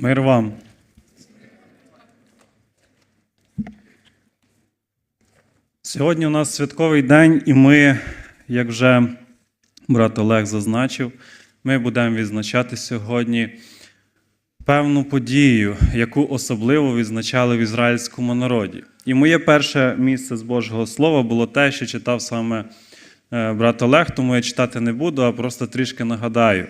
Мир вам. Сьогодні у нас святковий день, і ми, як вже брат Олег зазначив, ми будемо відзначати сьогодні певну подію, яку особливо відзначали в ізраїльському народі. І моє перше місце з Божого Слова було те, що читав саме е, брат Олег, тому я читати не буду, а просто трішки нагадаю.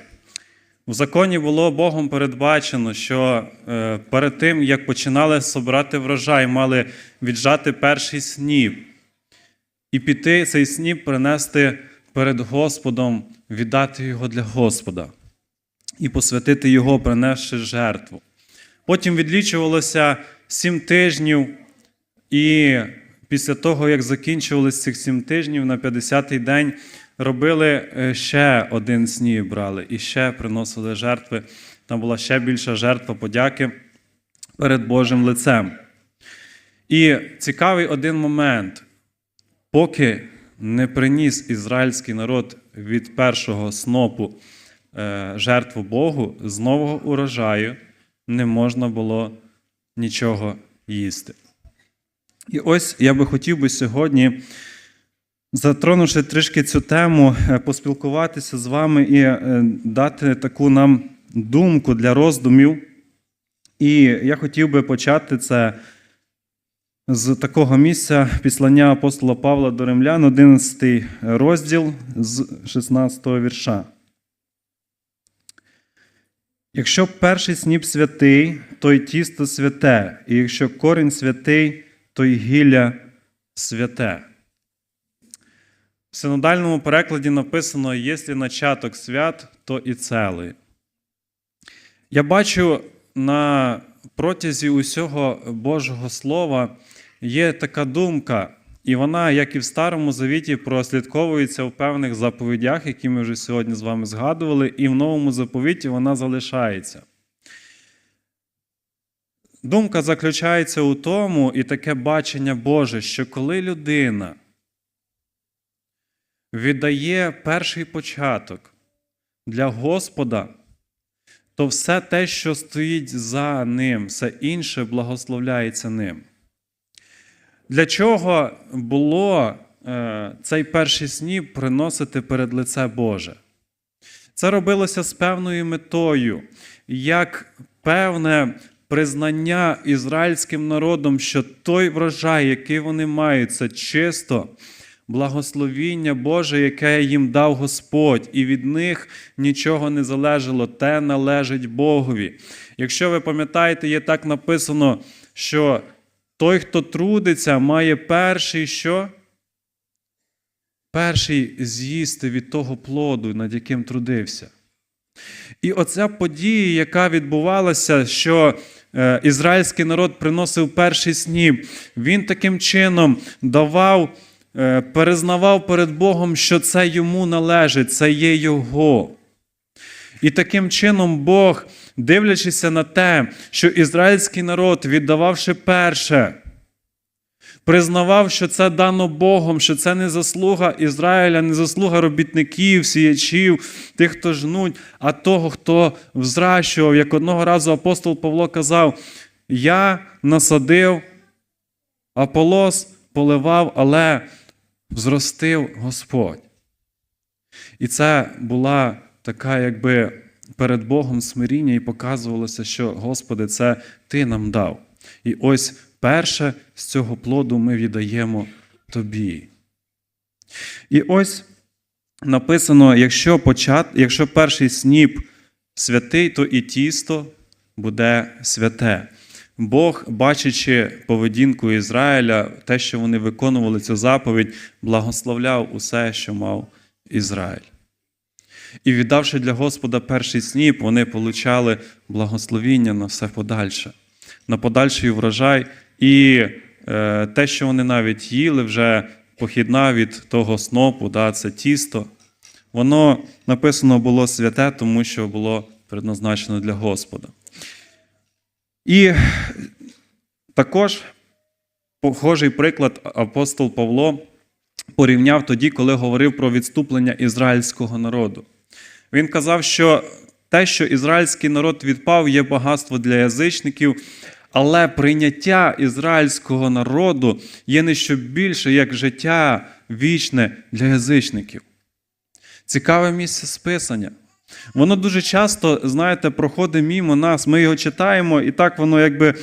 В законі було Богом передбачено, що е, перед тим, як починали собирати врожай, мали віджати перший сніп і піти цей сніп принести перед Господом, віддати його для Господа і посвятити його, принесши жертву. Потім відлічувалося сім тижнів, і після того, як закінчувалися цих сім тижнів, на 50-й день робили е, ще один сніп брали і ще приносили жертви. Там була ще більша жертва подяки перед Божим лицем. І цікавий один момент. Поки не приніс ізраїльський народ від першого снопу е, жертву Богу, з нового урожаю не можна було нічого їсти. І ось я би хотів би сьогодні, затронувши трішки цю тему, е, поспілкуватися з вами і е, дати таку нам думку для роздумів. І я хотів би почати це з такого місця післання апостола Павла до Римлян, 11 розділ з 16 вірша. Якщо перший сніп святий, то й тісто святе, і якщо корінь святий, то й гілля святе. Синодальному перекладі написано: якщо начаток свят, то і целий. Я бачу на протязі усього Божого Слова є така думка, і вона, як і в Старому Завіті, прослідковується в певних заповідях, які ми вже сьогодні з вами згадували, і в новому заповіті вона залишається. Думка заключається у тому, і таке бачення Боже, що коли людина віддає перший початок для Господа, то все те, що стоїть за ним, все інше благословляється ним. Для чого було е, цей перший сніп приносити перед лице Боже? Це робилося з певною метою, як певне признання ізраїльським народом, що той врожай, який вони мають, це чисто благословіння Боже, яке їм дав Господь, і від них нічого не залежало, те належить Богові. Якщо ви пам'ятаєте, є так написано, що той, хто трудиться, має перший що? Перший з'їсти від того плоду, над яким трудився. І оця подія, яка відбувалася, що е, ізраїльський народ приносив перший сніп, він таким чином давав, перезнавав перед Богом, що це йому належить, це є Його. І таким чином Бог, дивлячися на те, що ізраїльський народ, віддававши перше, признавав, що це дано Богом, що це не заслуга Ізраїля, не заслуга робітників, сіячів, тих, хто жнуть, а того, хто взращував. Як одного разу апостол Павло казав: Я насадив, Аполос поливав, але зростив Господь. І це була така, якби перед Богом смиріння, і показувалося, що Господи, це Ти нам дав. І ось перше з цього плоду ми віддаємо Тобі. І ось написано: якщо почат, якщо перший сніп святий, то і тісто буде святе. Бог, бачачи поведінку Ізраїля, те, що вони виконували цю заповідь, благословляв усе, що мав Ізраїль. І віддавши для Господа перший сніп, вони получали благословіння на все подальше, на подальший врожай. І е, те, що вони навіть їли, вже похідна від того снопу, да, це тісто, воно написано було святе, тому що було предназначено для Господа. І також похожий приклад апостол Павло порівняв тоді, коли говорив про відступлення ізраїльського народу. Він казав, що те, що ізраїльський народ відпав, є багатство для язичників, але прийняття ізраїльського народу є не що більше, як життя вічне для язичників. Цікаве місце списання. Воно дуже часто, знаєте, проходить мімо нас. Ми його читаємо, і так воно якби е,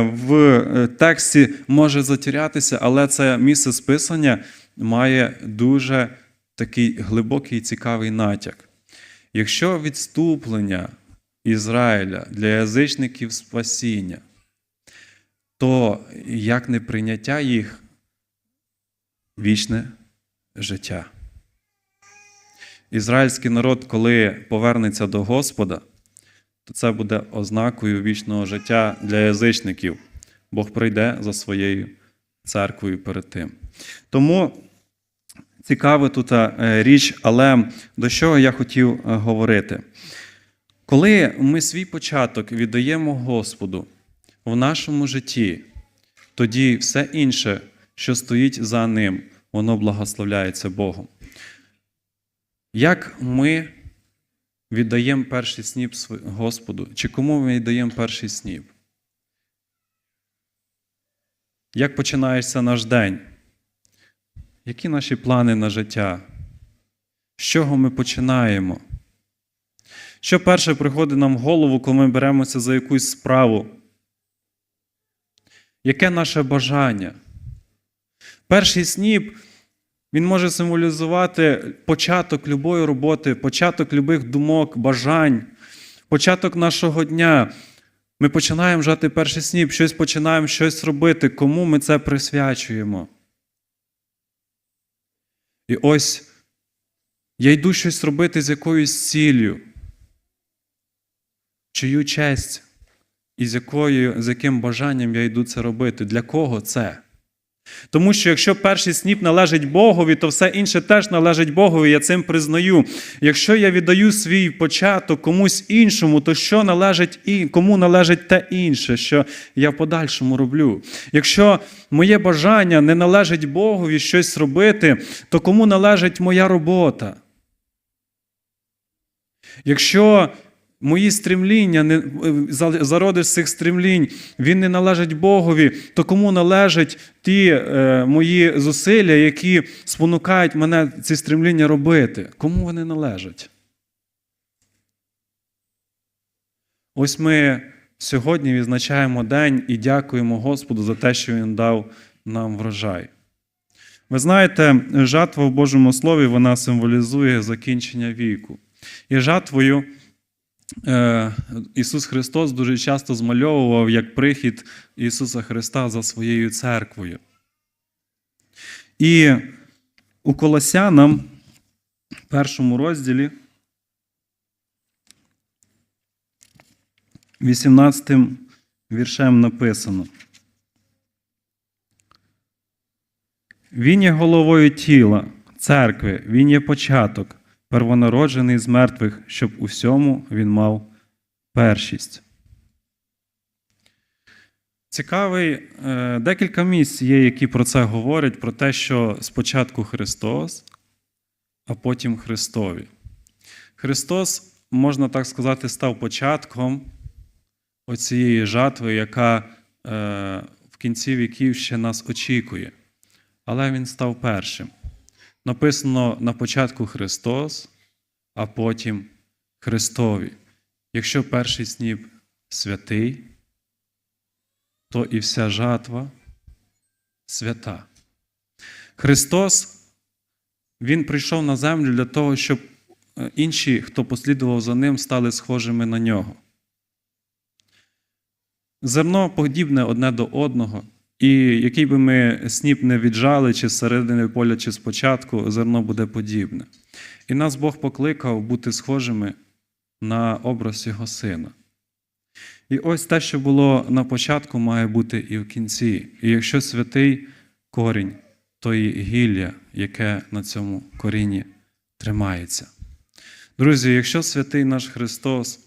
в е, тексті може затірятися, але це місце списання має дуже такий глибокий і цікавий натяк. Якщо відступлення Ізраїля для язичників спасіння, то як не прийняття їх вічне життя. Ізраїльський народ, коли повернеться до Господа, то це буде ознакою вічного життя для язичників. Бог прийде за своєю церквою перед тим. Тому цікава тут е, річ, але до чого я хотів е, говорити? Коли ми свій початок віддаємо Господу в нашому житті, тоді все інше, що стоїть за ним, воно благословляється Богом. Як ми віддаємо перший сніп Господу? Чи кому ми віддаємо перший сніп? Як починається наш день? Які наші плани на життя? З чого ми починаємо? Що перше приходить нам в голову, коли ми беремося за якусь справу? Яке наше бажання? Перший сніп він може символізувати початок любої роботи, початок любих думок, бажань, початок нашого дня. Ми починаємо жати перший сніп, щось починаємо щось робити, кому ми це присвячуємо. І ось я йду щось робити з якоюсь ціллю, чию честь, і з, якою, з яким бажанням я йду це робити. Для кого це? Тому що якщо перший сніп належить Богові, то все інше теж належить Богові, я цим признаю. Якщо я віддаю свій початок комусь іншому, то що належить і кому належить те інше, що я в подальшому роблю? Якщо моє бажання не належить Богові щось робити, то кому належить моя робота? Якщо мої стремління, не- зародиш цих стремлінь, він не належить Богові, то кому належать ті е, мої зусилля, які спонукають мене ці стремління робити? Кому вони належать? Ось ми сьогодні відзначаємо день і дякуємо Господу за те, що Він дав нам врожай. Ви знаєте, жатва в Божому Слові вона символізує закінчення віку. І жатвою Ісус Христос дуже часто змальовував як прихід Ісуса Христа за своєю церквою. І у Колосянам, першому розділі, 18 віршем написано. Він є головою тіла, церкви, він є початок, первонароджений з мертвих, щоб у всьому він мав першість. Цікавий, е, декілька місць є, які про це говорять, про те, що спочатку Христос, а потім Христові. Христос, можна так сказати, став початком оцієї жатви, яка е, в кінці віків ще нас очікує. Але Він став першим. Написано на початку Христос, а потім Христові. Якщо перший сніп святий, то і вся жатва свята. Христос, Він прийшов на землю для того, щоб е, інші, хто послідував за ним, стали схожими на нього. Зерно подібне одне до одного, і який би ми сніп не віджали, чи з середини поля, чи спочатку, зерно буде подібне. І нас Бог покликав бути схожими на образ Його Сина. І ось те, що було на початку, має бути і в кінці. І якщо святий корінь, то і гілля, яке на цьому корінні тримається. Друзі, якщо святий наш Христос,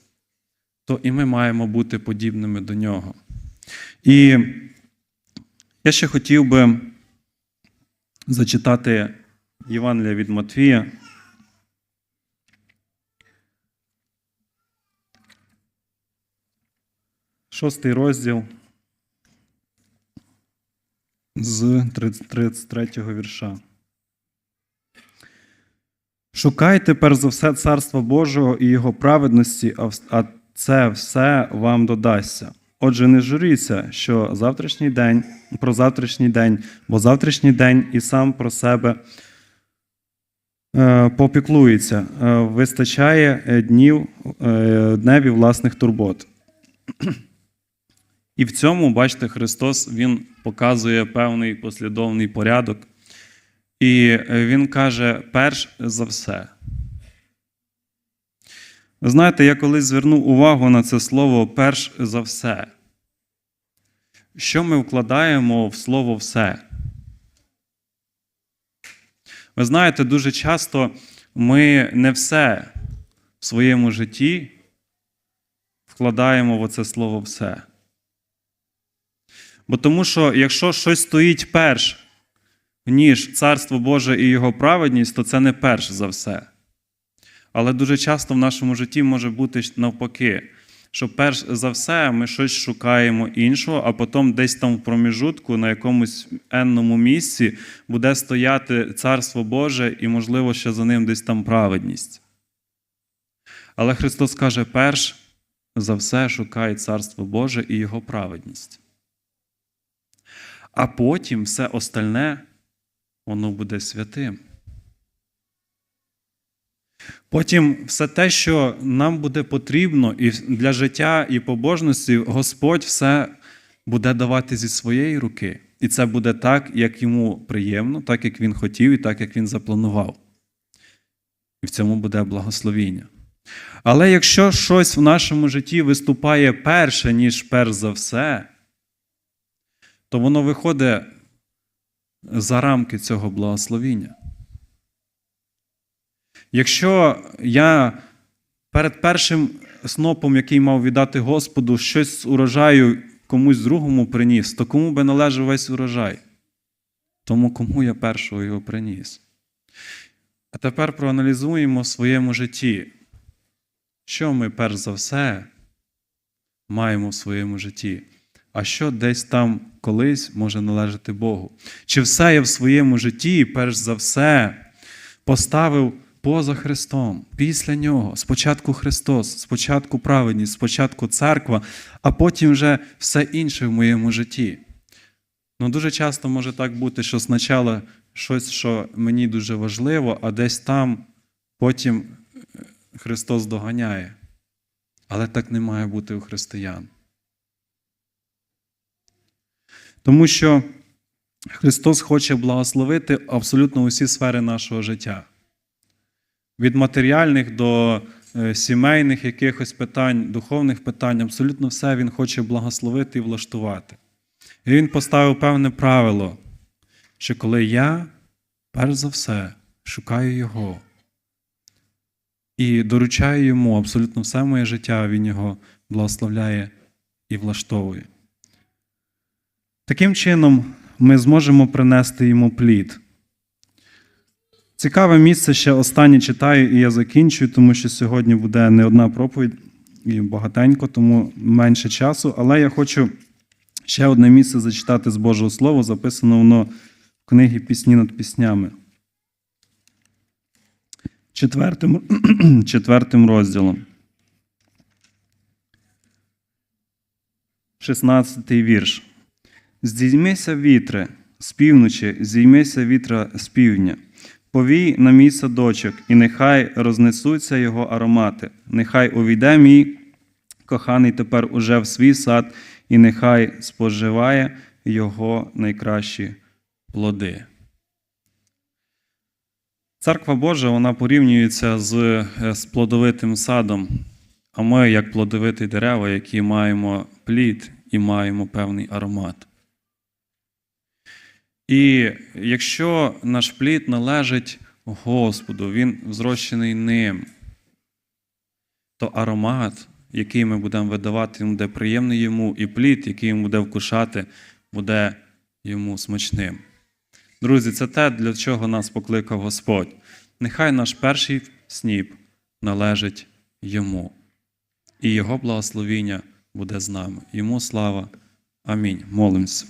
то і ми маємо бути подібними до Нього. І я ще хотів би зачитати Євангелія від Матвія. Шостий розділ з 33 вірша. Шукайте перш за все Царства Божого і Його праведності, а це все вам додасться. Отже, не журіться, що завтрашній день про завтрашній день, бо завтрашній день і сам про себе е, попіклується, Е, вистачає е, днів дневі власних турбот. І в цьому, бачите, Христос Він показує певний послідовний порядок. І Він каже: перш за все. Знаєте, я колись звернув увагу на це слово перш за все. Що ми вкладаємо в слово все? Ви знаєте, дуже часто ми не все в своєму житті вкладаємо в оце слово все. Бо тому що якщо щось стоїть перш, ніж Царство Боже і Його праведність, то це не перш за все. Але дуже часто в нашому житті може бути навпаки, що перш за все ми щось шукаємо іншого, а потім десь там в проміжутку, на якомусь енному місці, буде стояти Царство Боже і, можливо, ще за ним десь там праведність. Але Христос каже: перш за все шукай Царство Боже і Його праведність. А потім все остальне, воно буде святим. Потім все те, що нам буде потрібно і для життя і побожності, Господь все буде давати зі своєї руки. І це буде так, як йому приємно, так як він хотів, і так, як він запланував. І в цьому буде благословіння. Але якщо щось в нашому житті виступає перше, ніж перш за все, то воно виходить за рамки цього благословіння. Якщо я перед першим снопом, який мав віддати Господу, щось з урожаю комусь другому приніс, то кому би належав весь урожай? Тому кому я першого його приніс? А тепер проаналізуємо в своєму житті, що ми перш за все маємо в своєму житті, а що десь там колись може належати Богу. Чи все я в своєму житті, перш за все, поставив поза Христом, після Нього, спочатку Христос, спочатку праведність, спочатку церква, а потім вже все інше в моєму житті. Ну, дуже часто може так бути, що спочатку щось, що мені дуже важливо, а десь там потім Христос доганяє. Але так не має бути у християн. Тому що Христос хоче благословити абсолютно усі сфери нашого життя. Від матеріальних до е, сімейних якихось питань, духовних питань, абсолютно все Він хоче благословити і влаштувати. І Він поставив певне правило, що коли я, перш за все, шукаю Його і доручаю йому абсолютно все моє життя, Він його благословляє і влаштовує. Таким чином, ми зможемо принести йому плід. Цікаве місце ще останнє читаю, і я закінчую, тому що сьогодні буде не одна проповідь і багатенько, тому менше часу. Але я хочу ще одне місце зачитати з Божого Слова, записано воно в книгі Пісні над піснями. Четвертим, четвертим розділом. 16 вірш. Здіймися вітре з півночі, зіймися вітра з півдня. Повій на мій садочок, і нехай рознесуться його аромати. Нехай увійде мій коханий тепер уже в свій сад, і нехай споживає його найкращі плоди. Церква Божа вона порівнюється з, е, з плодовитим садом, а ми, як плодовиті дерева, які маємо плід і маємо певний аромат. І якщо наш плід належить Господу, він зрощений ним, то аромат, який ми будемо видавати, буде приємний йому, і плід, який він буде вкушати, буде йому смачним. Друзі, це те, для чого нас покликав Господь. Нехай наш перший сніп належить йому, і Його благословіння буде з нами. Йому слава. Амінь. Молимося.